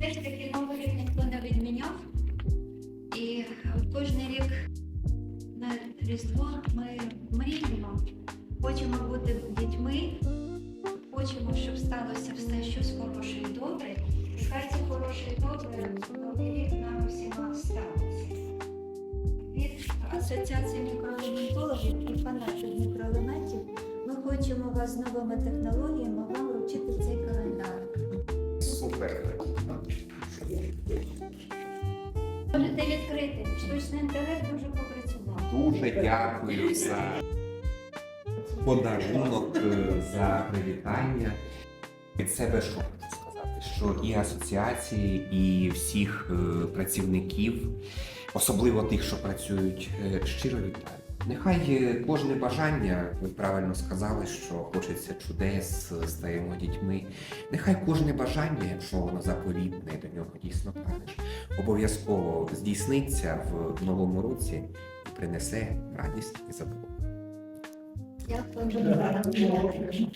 Все ж таки новий рік ніхто не відміняв. І кожен рік на Різдво ми мріємо, хочемо бути дітьми, хочемо, щоб сталося все щось хороше і добре. І хай це хороше і добре новий рік нам всіма ставиться. Від Асоціації мікроелементологів і фанатів мікроелементів ми хочемо вас з новими технологіями вам вручити цей календар. Супер. Можете відкрити. Штучний інтелект дуже попрацював. Дуже дякую за подарунок, е, за привітання. Від себе що хочу сказати, що і асоціації, і всіх е, працівників, особливо тих, що працюють, е, щиро вітаю. Нехай е, кожне бажання, ви правильно сказали, що хочеться чудес, е, стаємо дітьми. Нехай кожне бажання, якщо воно заповітне, до нього дійсно прагнеш, обов'язково здійсниться в новому році і принесе радість і задоволення. Дякую.